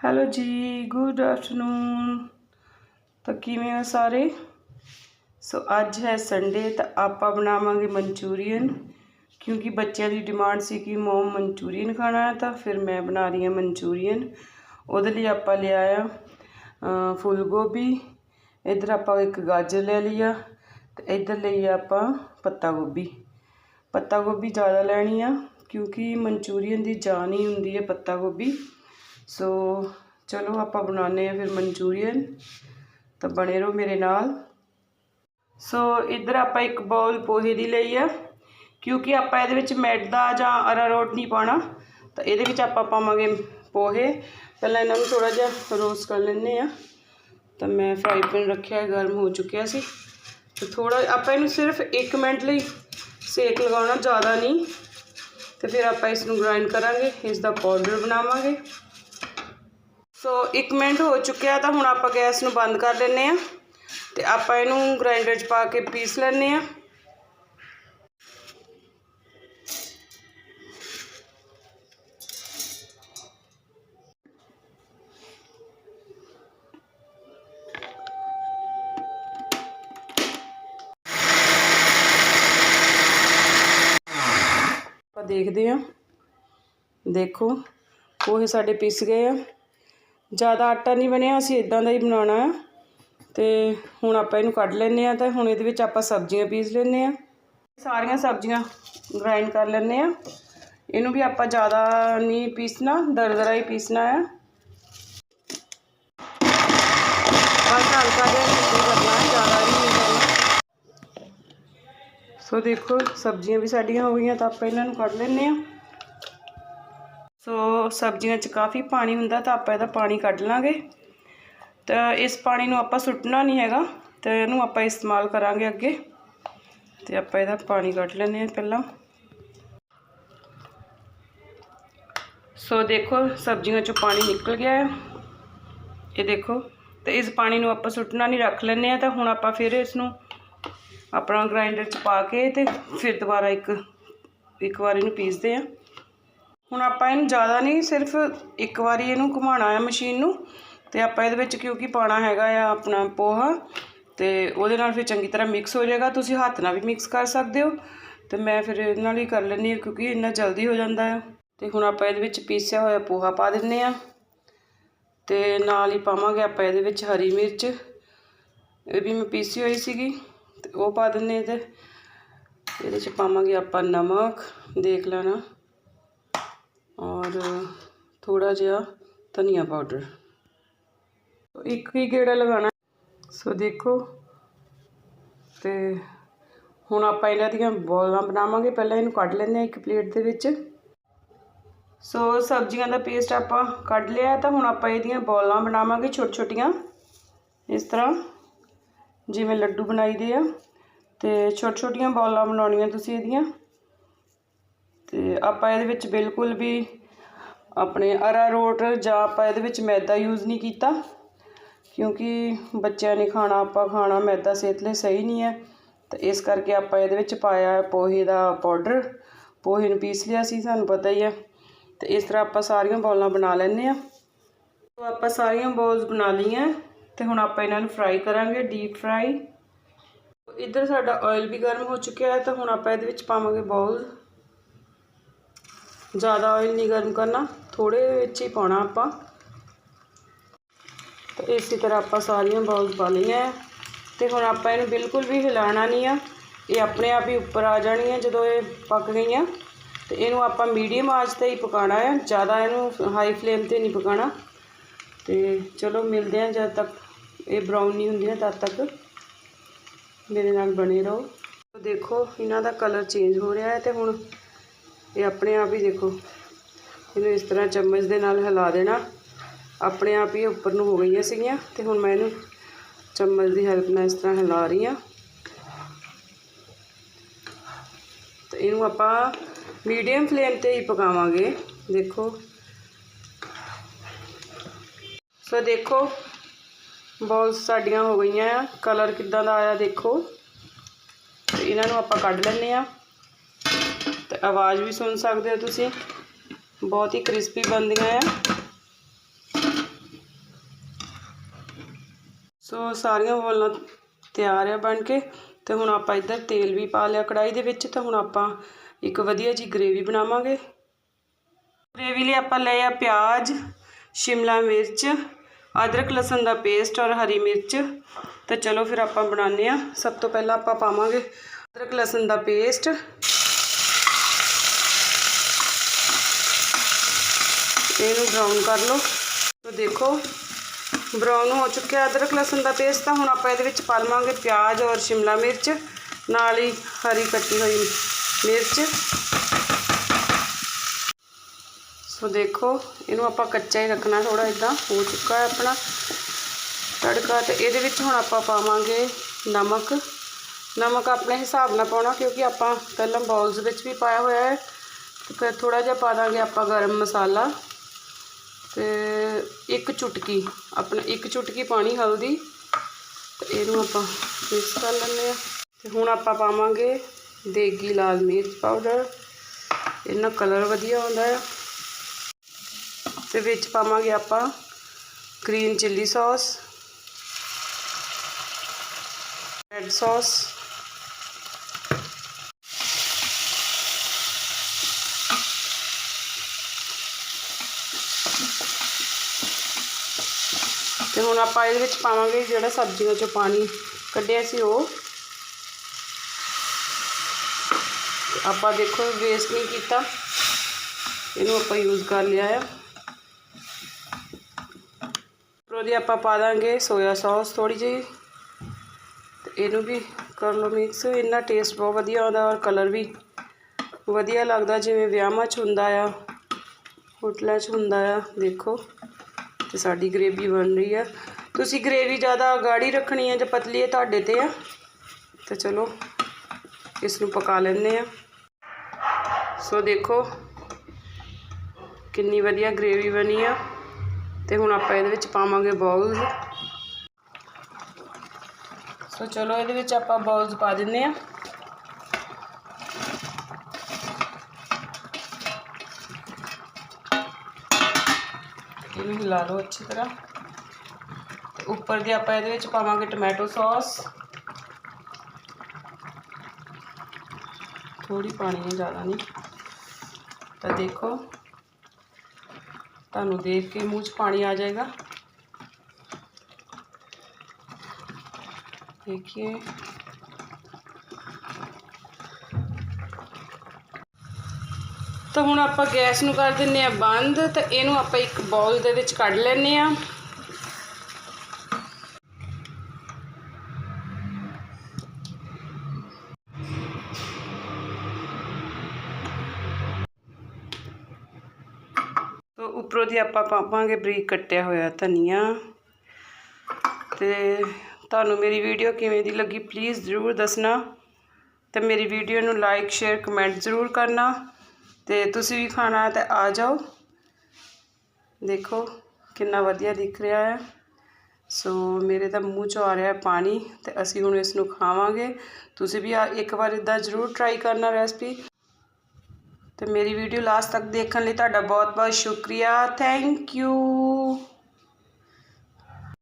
Hello ਜੀ good afternoon ਤਾਂ ਕਿਵੇਂ ਹੋ ਸਾਰੇ? ਸੋ ਅੱਜ ਹੈ ਸੰਡੇ ਤਾਂ ਆਪਾਂ ਬਣਾਵਾਂਗੇ ਮਨਚੂਰੀਅਨ ਕਿਉਂਕਿ ਬੱਚਿਆਂ ਦੀ ਡਿਮਾਂਡ ਸੀ ਕਿ ਮੋਮ ਮਨਚੂਰੀਅਨ ਖਾਣਾ ਹੈ ਤਾਂ ਫਿਰ ਮੈਂ ਬਣਾ ਰਹੀ ਹਾਂ ਮਨਚੂਰੀਅਨ ਉਹਦੇ ਲਈ ਆਪਾਂ ਲਿਆ ਆ ਫੁੱਲ ਗੋਭੀ ਇੱਧਰ ਆਪਾਂ ਇੱਕ ਗਾਜਰ ਲੈ ਲਿਆ ਤੇ ਇੱਧਰ ਲਈ ਆਪਾਂ ਪੱਤਾ ਗੋਭੀ ਪੱਤਾ ਗੋਭੀ ਜ਼ਿਆਦਾ ਲੈਣੀ ਆ ਕਿਉਂਕਿ ਮਨਚੂਰੀਅਨ ਦੀ ਜਾਨ ਹੀ ਹੁੰਦੀ ਹੈ ਪੱਤਾ ਗੋਭੀ ਸੋ ਚਲੋ ਆਪਾਂ ਬਣਾਉਂਦੇ ਆ ਫਿਰ ਮਨਚੂਰੀਅਨ, ਤਾਂ ਬਣੇ ਰਹੋ ਮੇਰੇ ਨਾਲ। ਸੋ ਇੱਧਰ ਆਪਾਂ ਇੱਕ ਬਾਉਲ ਪੋਹੇ ਦੀ ਲਈ ਆ, ਕਿਉਂਕਿ ਆਪਾਂ ਇਹਦੇ ਵਿੱਚ ਮੈਦਾ ਜਾਂ ਅਰਾਰੋਟ ਨਹੀਂ ਪਾਉਣਾ, ਤਾਂ ਇਹਦੇ ਵਿੱਚ ਆਪਾਂ ਪਾਵਾਂਗੇ ਪੋਹੇ। ਪਹਿਲਾਂ ਇਹਨਾਂ ਨੂੰ ਥੋੜਾ ਜਿਹਾ ਰੋਸਟ ਕਰ ਲੈਂਦੇ ਆ ਤਾਂ ਮੈਂ ਫਰਾਈ ਪੈਨ ਰੱਖਿਆ, ਗਰਮ ਹੋ ਚੁੱਕਿਆ ਸੀ। ਤੇ ਥੋੜਾ ਆਪਾਂ ਇਹਨੂੰ ਸਿਰਫ 1 ਮਿੰਟ ਲਈ ਸੇਕ ਲਗਾਉਣਾ, ਜ਼ਿਆਦਾ ਨਹੀਂ। ਤੇ ਫਿਰ ਆਪਾਂ ਇਸ ਨੂੰ ਗ੍ਰਾਈਂਡ ਕਰਾਂਗੇ, ਇਸ ਦਾ ਪਾਊਡਰ ਬਣਾਵਾਂਗੇ। ਸੋ 1 ਮਿੰਟ ਹੋ ਚੁੱਕਿਆ ਤਾਂ ਹੁਣ ਆਪਾਂ ਗੈਸ ਨੂੰ ਬੰਦ ਕਰ ਲੈਂਦੇ ਆ ਤੇ ਆਪਾਂ ਇਹਨੂੰ ਗ੍ਰਾਈਂਡਰ 'ਚ ਪਾ ਕੇ ਪੀਸ ਲੈਂਦੇ ਆ ਆਪਾਂ ਦੇਖਦੇ ਆ ਦੇਖੋ ਪੋਹੇ ਸਾਡੇ ਪਿਸ ਗਏ ਆ। ਜ਼ਿਆਦਾ ਆਟਾ ਨਹੀਂ ਬਣਿਆ, ਅਸੀਂ ਇਦਾਂ ਦਾ ਹੀ ਬਣਾਉਣਾ ਹੈ। ਤੇ ਹੁਣ ਆਪਾਂ ਇਹਨੂੰ ਕੱਢ ਲੈਂਦੇ ਆ ਤਾਂ ਹੁਣ ਇਹਦੇ ਵਿੱਚ ਆਪਾਂ ਸਬਜ਼ੀਆਂ ਪੀਸ ਲੈਂਦੇ ਆ ਸਾਰੀਆਂ ਸਬਜ਼ੀਆਂ ਗ੍ਰਾਈਂਡ ਕਰ ਲੈਂਦੇ ਆ ਇਹਨੂੰ ਵੀ ਆਪਾਂ ਜ਼ਿਆਦਾ ਨਹੀਂ ਪੀਸਣਾ, ਦਰਦਰਾ ਹੀ ਪੀਸਣਾ ਹੈ। ਬਸ ਹਲਕਾ ਜਿਹਾ ਹੀ ਕਰਨਾ ਹੈ, ਜ਼ਿਆਦਾ ਨਹੀਂ ਕਰਨਾ। ਸੋ ਦੇਖੋ, ਸਬਜ਼ੀਆਂ ਵੀ ਸਾਡੀਆਂ ਹੋ ਗਈਆਂ ਤਾਂ ਆਪਾਂ ਇਹਨਾਂ ਨੂੰ ਕੱਢ ਲੈਂਦੇ ਆ ਸੋ ਸਬਜ਼ੀਆਂ 'ਚ ਕਾਫੀ ਪਾਣੀ ਹੁੰਦਾ ਤਾਂ ਆਪਾਂ ਇਹਦਾ ਪਾਣੀ ਕੱਢ ਲਾਂਗੇ। ਤਾਂ ਇਸ ਪਾਣੀ ਨੂੰ ਆਪਾਂ ਸੁੱਟਣਾ ਨਹੀਂ ਹੈਗਾ, ਤੇ ਇਹਨੂੰ ਆਪਾਂ ਇਸਤੇਮਾਲ ਕਰਾਂਗੇ ਅੱਗੇ। ਤੇ ਆਪਾਂ ਇਹਦਾ ਪਾਣੀ ਕੱਢ ਲੈਂਦੇ ਆ ਪਹਿਲਾਂ। ਸੋ ਦੇਖੋ, ਸਬਜ਼ੀਆਂ 'ਚੋਂ ਪਾਣੀ ਨਿਕਲ ਗਿਆ ਹੈ। ਇਹ ਦੇਖੋ, ਤੇ ਇਸ ਪਾਣੀ ਨੂੰ ਆਪਾਂ ਸੁੱਟਣਾ ਨਹੀਂ, ਰੱਖ ਲੈਂਦੇ ਆ ਤਾਂ ਹੁਣ ਆਪਾਂ ਫਿਰ ਇਸ ਨੂੰ ਆਪਣਾ ਗ੍ਰਾਈਂਡਰ 'ਚ ਪਾ ਕੇ ਤੇ ਫਿਰ ਦੁਬਾਰਾ ਇੱਕ ਇੱਕ ਵਾਰ ਇਹਨੂੰ ਪੀਸਦੇ ਆ ਹੁਣ ਆਪਾਂ ਇਹਨੂੰ ਜ਼ਿਆਦਾ ਨਹੀਂ, ਸਿਰਫ ਇੱਕ ਵਾਰੀ ਇਹਨੂੰ ਘੁਮਾਉਣਾ ਹੈ ਮਸ਼ੀਨ ਨੂੰ ਤੇ ਆਪਾਂ ਇਹਦੇ ਵਿੱਚ ਕਿਉਂਕਿ ਪਾਣਾ ਹੈਗਾ ਆ ਆਪਣਾ ਪੋਹਾ ਤੇ ਉਹਦੇ ਨਾਲ ਫਿਰ ਚੰਗੀ ਤਰ੍ਹਾਂ ਮਿਕਸ ਹੋ ਜਾਏਗਾ। ਤੁਸੀਂ ਹੱਥ ਨਾਲ ਵੀ ਮਿਕਸ ਕਰ ਸਕਦੇ ਹੋ ਤੇ ਮੈਂ ਫਿਰ ਇਹਦੇ ਨਾਲ ਹੀ ਕਰ ਲੈਂਦੀ ਹਾਂ ਕਿਉਂਕਿ ਇੰਨਾ ਜਲਦੀ ਹੋ ਜਾਂਦਾ ਹੈ ਤੇ ਹੁਣ ਆਪਾਂ ਇਹਦੇ ਵਿੱਚ ਪੀਸਿਆ ਹੋਇਆ ਪੋਹਾ ਪਾ ਦਿੰਨੇ ਆ ਤੇ ਨਾਲ ਹੀ ਪਾਵਾਂਗੇ ਆਪਾਂ ਇਹਦੇ ਵਿੱਚ ਹਰੀ ਮਿਰਚ। ਇਹ ਵੀ ਮੈਂ ਪੀਸੀ ਹੋਈ ਸੀਗੀ ਤੇ ਉਹ ਪਾ ਦਿੰਨੇ ਤੇ ਇਹਦੇ। ਚ ਪਾਵਾਂਗੇ ਆਪਾਂ ਨਮਕ, ਦੇਖ ਲੈਣਾ। ਔਰ ਥੋੜਾ ਜਿਹਾ ਧਨੀਆ ਪਾਊਡਰ। ਇੱਕ ਹੀ ਗੇੜਾ ਲਗਾਣਾ ਸੋ ਦੇਖੋ, ਤੇ ਹੁਣ ਆਪਾਂ ਇਹਨਾਂ ਦੀਆਂ ਬੋਲਾਂ ਬਣਾਵਾਂਗੇ। ਪਹਿਲਾਂ ਇਹਨੂੰ ਕੱਢ ਲੈਂਦੇ ਹਾਂ ਇੱਕ ਪਲੇਟ ਦੇ ਵਿੱਚ। ਸੋ ਸਬਜ਼ੀਆਂ ਦਾ ਪੇਸਟ ਆਪਾਂ ਕੱਢ ਲਿਆ, ਤਾਂ ਹੁਣ ਆਪਾਂ ਇਹਦੀਆਂ ਬੋਲਾਂ ਬਣਾਵਾਂਗੇ ਛੋਟ ਛੋਟੀਆਂ ਇਸ ਤਰ੍ਹਾਂ ਜਿਵੇਂ ਲੱਡੂ ਬਣਾਈਦੇ ਆ, ਤੇ ਛੋਟ ਛੋਟੀਆਂ ਬੋਲਾਂ ਬਣਾਉਣੀਆਂ ਤੁਸੀਂ ਇਹਦੀਆਂ। ਅਤੇ ਆਪਾਂ ਇਹਦੇ ਵਿੱਚ ਬਿਲਕੁਲ ਵੀ ਆਪਣੇ ਅਰਾਰੋਟ ਜਾਂ ਆਪਾਂ ਇਹਦੇ ਵਿੱਚ ਮੈਦਾ ਯੂਜ਼ ਨਹੀਂ ਕੀਤਾ, ਕਿਉਂਕਿ ਬੱਚਿਆਂ ਨੇ ਖਾਣਾ, ਆਪਾਂ ਖਾਣਾ ਮੈਦਾ ਸਿਹਤ ਲਈ ਸਹੀ ਨਹੀਂ ਹੈ। ਤੇ ਇਸ ਕਰਕੇ ਆਪਾਂ ਇਹਦੇ ਵਿੱਚ ਪਾਇਆ ਪੋਹੇ ਦਾ ਪਾਊਡਰ ਪੋਹੇ ਨੂੰ ਪੀਸ ਲਿਆ ਸੀ, ਸਾਨੂੰ ਪਤਾ ਹੀ ਹੈ। ਤੇ ਇਸ ਤਰ੍ਹਾਂ ਆਪਾਂ ਸਾਰੀਆਂ ਬੋਲਾਂ ਬਣਾ ਲੈਂਦੇ ਆ ਸੋ ਆਪਾਂ ਸਾਰੀਆਂ ਬੋਲਸ ਬਣਾ ਲਈਆਂ, ਤੇ ਹੁਣ ਆਪਾਂ ਇਹਨਾਂ ਨੂੰ ਫਰਾਈ ਕਰਾਂਗੇ ਡੀਪ ਫਰਾਈ ਇੱਧਰ ਸਾਡਾ ਆਇਲ ਵੀ ਗਰਮ ਹੋ ਚੁੱਕਿਆ ਹੈ, ਤਾਂ ਹੁਣ ਆਪਾਂ ਇਹਦੇ ਵਿੱਚ ਪਾਵਾਂਗੇ ਬੋਲ। ਜ਼ਿਆਦਾ ਆਇਲ ਨਹੀਂ ਗਰਮ ਕਰਨਾ ਥੋੜੇ ਵਿੱਚ ਹੀ ਪਾਉਣਾ ਆਪਾਂ। ਤੇ ਇਸੇ ਤਰ੍ਹਾਂ ਆਪਾਂ ਸਾਰੀਆਂ ਬਾਉਲਸ ਪਾ ਲਈਆਂ। ਤੇ ਹੁਣ ਆਪਾਂ ਇਹਨੂੰ ਬਿਲਕੁਲ ਵੀ ਹਿਲਾਉਣਾ ਨਹੀਂ ਆ। ਇਹ ਆਪਣੇ ਆਪ ਹੀ ਉੱਪਰ ਆ ਜਾਣੀਆਂ ਜਦੋਂ ਇਹ ਪੱਕ ਗਈਆਂ। ਤੇ ਇਹਨੂੰ ਆਪਾਂ ਮੀਡੀਅਮ ਆਂਚ ਤੇ ਹੀ ਪਕਾਉਣਾ ਹੈ ਜ਼ਿਆਦਾ ਇਹਨੂੰ ਹਾਈ ਫਲੇਮ ਤੇ ਨਹੀਂ ਪਕਾਉਣਾ। ਤੇ ਚਲੋ ਮਿਲਦੇ ਹਾਂ ਜਦ ਤੱਕ ਇਹ ਬਰਾਊਨ ਨਹੀਂ ਹੁੰਦੀਆਂ ਤਦ ਤੱਕ। ਮੇਰੇ ਨਾਲ ਬਣੇ ਰਹੋ। ਦੇਖੋ, ਇਹਨਾਂ ਦਾ ਕਲਰ ਚੇਂਜ ਹੋ ਰਿਹਾ ਹੈ ਤੇ ਹੁਣ ਇਹ ਆਪਣੇ ਆਪ ਹੀ ਦੇਖੋ। ਇਹਨੂੰ ਇਸ ਤਰ੍ਹਾਂ ਚਮਚ ਦੇ ਨਾਲ ਹਿਲਾ ਦੇਣਾ। ਆਪਣੇ ਆਪ ਹੀ ਉੱਪਰ ਨੂੰ ਹੋ ਗਈਆਂ ਸੀਗੀਆਂ ਤੇ ਹੁਣ ਮੈਂ ਇਹਨੂੰ ਚਮਚ ਦੀ ਹੈਲਪ ਨਾਲ ਇਸ ਤਰ੍ਹਾਂ ਹਿਲਾ ਰਹੀ ਹਾਂ। ਤੇ ਇਹਨੂੰ ਆਪਾਂ ਮੀਡੀਅਮ ਫਲੇਮ ਤੇ ਹੀ ਪਕਾਵਾਂਗੇ। ਦੇਖੋ। ਸੋ ਦੇਖੋ ਬੋਲਸ ਸਾਡੀਆਂ ਹੋ ਗਈਆਂ ਆ। ਕਲਰ ਕਿੱਦਾਂ ਦਾ ਆਇਆ ਦੇਖੋ। ਤੇ ਇਹਨਾਂ ਨੂੰ ਆਪਾਂ ਕੱਢ ਲੈਂਦੇ ਆ ਆਵਾਜ਼ ਵੀ ਸੁਣ ਸਕਦੇ ਹੋ ਤੁਸੀਂ। ਬਹੁਤ ਹੀ ਕ੍ਰਿਸਪੀ ਬਣਦੀਆਂ ਆ। ਸੋ ਸਾਰੀਆਂ ਬੋਲਾਂ ਤਿਆਰ ਆ ਬਣ ਕੇ। ਤੇ ਹੁਣ ਆਪਾਂ ਇੱਧਰ ਤੇਲ ਵੀ ਪਾ ਲਿਆ ਕੜਾਈ ਦੇ ਵਿੱਚ। ਤੇ ਹੁਣ ਆਪਾਂ ਇੱਕ ਵਧੀਆ ਜੀ ਗ੍ਰੇਵੀ ਬਣਾਵਾਂਗੇ। ਗ੍ਰੇਵੀ ਲਈ ਆਪਾਂ ਲਏ ਆ ਪਿਆਜ਼, ਸ਼ਿਮਲਾ ਮਿਰਚ, ਅਦਰਕ, ਲਸਣ ਦਾ ਪੇਸਟ ਔਰ ਹਰੀ ਮਿਰਚ। ਤੇ ਚਲੋ ਫਿਰ ਆਪਾਂ ਬਣਾਉਂਦੇ ਆ ਸਭ ਤੋਂ ਪਹਿਲਾਂ ਆਪਾਂ ਪਾਵਾਂਗੇ ਅਦਰਕ, ਲਸਣ ਦਾ ਪੇਸਟ ਇਹਨੂੰ ਬਰਾਊਨ ਕਰ ਲਓ। ਤੋ ਦੇਖੋ ਬਰਾਊਨ ਹੋ ਚੁੱਕਿਆ ਅਦਰਕ ਲਸਣ ਦਾ ਪੇਸਟ ਤਾਂ ਹੁਣ ਆਪਾਂ ਇਹਦੇ ਵਿੱਚ ਪਾ ਲਵਾਂਗੇ ਪਿਆਜ਼ ਔਰ ਸ਼ਿਮਲਾ ਮਿਰਚ। ਨਾਲ ਹੀ ਹਰੀ ਕੱਟੀ ਹੋਈ ਮਿਰਚ। ਸੋ ਦੇਖੋ, ਇਹਨੂੰ ਆਪਾਂ ਕੱਚਾ ਹੀ ਰੱਖਣਾ ਥੋੜਾ ਇਦਾਂ ਹੋ ਚੁੱਕਾ ਹੈ ਆਪਣਾ ਤੜਕਾ ਤੇ ਇਹਦੇ ਵਿੱਚ ਹੁਣ ਆਪਾਂ ਪਾਵਾਂਗੇ ਨਮਕ। ਨਮਕ ਆਪਣੇ ਹਿਸਾਬ ਨਾਲ ਪਾਉਣਾ ਕਿਉਂਕਿ ਆਪਾਂ ਪਹਿਲਾਂ ਬੌਲਸ ਵਿੱਚ ਵੀ ਪਾਇਆ ਹੋਇਆ ਹੈ। ਤੇ ਫਿਰ ਥੋੜਾ ਜਿਹਾ ਪਾ ਦਾਂਗੇ ਆਪਾਂ ਗਰਮ ਮਸਾਲਾ। ਤੇ ਇੱਕ ਚੁਟਕੀ, ਆਪਣਾ ਇੱਕ ਚੁਟਕੀ ਪਾਣੀ ਹਲਦੀ, ਤੇ ਇਹਨੂੰ ਆਪਾਂ ਮਿਕਸ ਕਰ ਲੈਂਦੇ ਆ ਤੇ ਹੁਣ ਆਪਾਂ ਪਾਵਾਂਗੇ ਦੇਗੀ ਲਾਲ ਮਿਰਚ ਪਾਊਡਰ ਇਹਨਾਂ ਕਲਰ ਵਧੀਆ ਆਉਂਦਾ ਆ। ਤੇ ਵਿੱਚ ਪਾਵਾਂਗੇ ਆਪਾਂ green chilli sauce red sauce ਤੇ ਹੁਣ ਆਪਾਂ ਇਹਦੇ ਵਿੱਚ ਪਾਵਾਂਗੇ ਜਿਹੜਾ ਸਬਜ਼ੀਆਂ ਚੋਂ ਪਾਣੀ ਕੱਢਿਆ ਸੀ ਉਹ। ਆਪਾਂ ਦੇਖੋ ਵੇਸਟ ਨਹੀਂ ਕੀਤਾ। ਇਹਨੂੰ ਆਪਾਂ ਯੂਜ਼ ਕਰ ਲਿਆ ਆ। ਉੱਪਰੋਂ ਦੀ ਆਪਾਂ ਪਾ ਦਾਂਗੇ ਸੋਇਆ ਸੌਸ ਥੋੜੀ ਜਿਹੀ। ਤੇ ਇਹਨੂੰ ਵੀ ਕਰ ਲਓ ਮਿਕਸ ਇਹਨਾਂ ਟੇਸਟ ਬਹੁਤ ਵਧੀਆ ਆਉਂਦਾ ਔਰ ਕਲਰ ਵੀ ਵਧੀਆ ਲੱਗਦਾ। ਜਿਵੇਂ ਵਿਆਹਾਂ 'ਚ ਹੁੰਦਾ ਆ, ਹੋਟਲਾਂ 'ਚ ਹੁੰਦਾ ਆ, ਦੇਖੋ। ਤੇ ਸਾਡੀ ਗ੍ਰੇਵੀ ਬਣ ਰਹੀ ਆ। ਤੁਸੀਂ ਗ੍ਰੇਵੀ ਜ਼ਿਆਦਾ ਗਾੜੀ ਰੱਖਣੀ ਹੈ ਜਾਂ ਪਤਲੀ ਹੈ ਤੁਹਾਡੇ ਤੇ ਆ। ਤੇ ਚਲੋ ਇਸ ਨੂੰ ਪਕਾ ਲੈਂਦੇ ਆ। ਸੋ ਦੇਖੋ, ਕਿੰਨੀ ਵਧੀਆ ਗ੍ਰੇਵੀ ਬਣੀ ਆ। ਤੇ ਹੁਣ ਆਪਾਂ ਇਹਦੇ ਵਿੱਚ ਪਾਵਾਂਗੇ ਬਾਉਲਸ ਸੋ ਚਲੋ, ਇਹਦੇ ਵਿੱਚ ਆਪਾਂ ਬਾਉਲਸ ਪਾ ਦਿੰਨੇ ਆ। ਇਹਨੂੰ ਹਿਲਾ ਲਓ ਅੱਛੀ ਤਰ੍ਹਾਂ। ਤੇ ਉੱਪਰ ਦੀ ਆਪਾਂ ਇਹਦੇ ਵਿੱਚ ਪਾਵਾਂਗੇ ਟੋਮੈਟੋ ਸੌਸ। ਥੋੜੀ ਪਾਣੀ ਹੈ, ਜ਼ਿਆਦਾ ਨਹੀਂ। ਤਾਂ ਦੇਖੋ, ਤੁਹਾਨੂੰ ਦੇਖ ਕੇ ਮੂੰਹ 'ਚ ਪਾਣੀ ਆ ਜਾਏਗਾ। ਦੇਖिए ਤਾਂ ਹੁਣ ਆਪਾਂ ਗੈਸ ਨੂੰ ਕਰ ਦਿੰਨੇ ਆ ਬੰਦ, ਤੇ ਇਹਨੂੰ ਆਪਾਂ ਇੱਕ ਬਾਉਲ ਦੇ ਵਿੱਚ ਕੱਢ ਲੈਨੇ ਆ ਤੋ ਉੱਪਰੋਂ ਦੀ ਆਪਾਂ ਪਾਵਾਂਗੇ ਬਰੀਕ ਕੱਟਿਆ ਹੋਇਆ ਧਨੀਆ। ਤੇ ਤੁਹਾਨੂੰ ਮੇਰੀ ਵੀਡੀਓ ਕਿਵੇਂ ਦੀ ਲੱਗੀ ਪਲੀਜ਼ ਜ਼ਰੂਰ ਦੱਸਣਾ। ਤੇ ਮੇਰੀ ਵੀਡੀਓ ਨੂੰ ਲਾਈਕ ਸ਼ੇਅਰ ਕਮੈਂਟ ਜ਼ਰੂਰ ਕਰਨਾ। ਤੇ ਤੁਸੀਂ ਵੀ ਖਾਣਾ ਹੈ ਤੇ ਆ ਜਾਓ। ਦੇਖੋ ਕਿੰਨਾ ਵਧੀਆ ਦਿਖ ਰਿਹਾ ਹੈ। ਸੋ ਮੇਰੇ ਤਾਂ ਮੂੰਹ 'ਚ ਆ ਰਿਹਾ ਪਾਣੀ ਤੇ ਅਸੀਂ ਹੁਣ ਇਸ ਨੂੰ ਖਾਵਾਂਗੇ। ਤੁਸੀਂ ਵੀ ਆ- ਇੱਕ ਵਾਰ ਇਦਾਂ ਜ਼ਰੂਰ ਟਰਾਈ ਕਰਨਾ ਰੈਸਪੀ ਤੇ ਮੇਰੀ ਵੀਡੀਓ ਲਾਸਟ ਤੱਕ ਦੇਖਣ ਲਈ ਤੁਹਾਡਾ ਬਹੁਤ ਬਹੁਤ ਸ਼ੁਕਰੀਆ। Thank you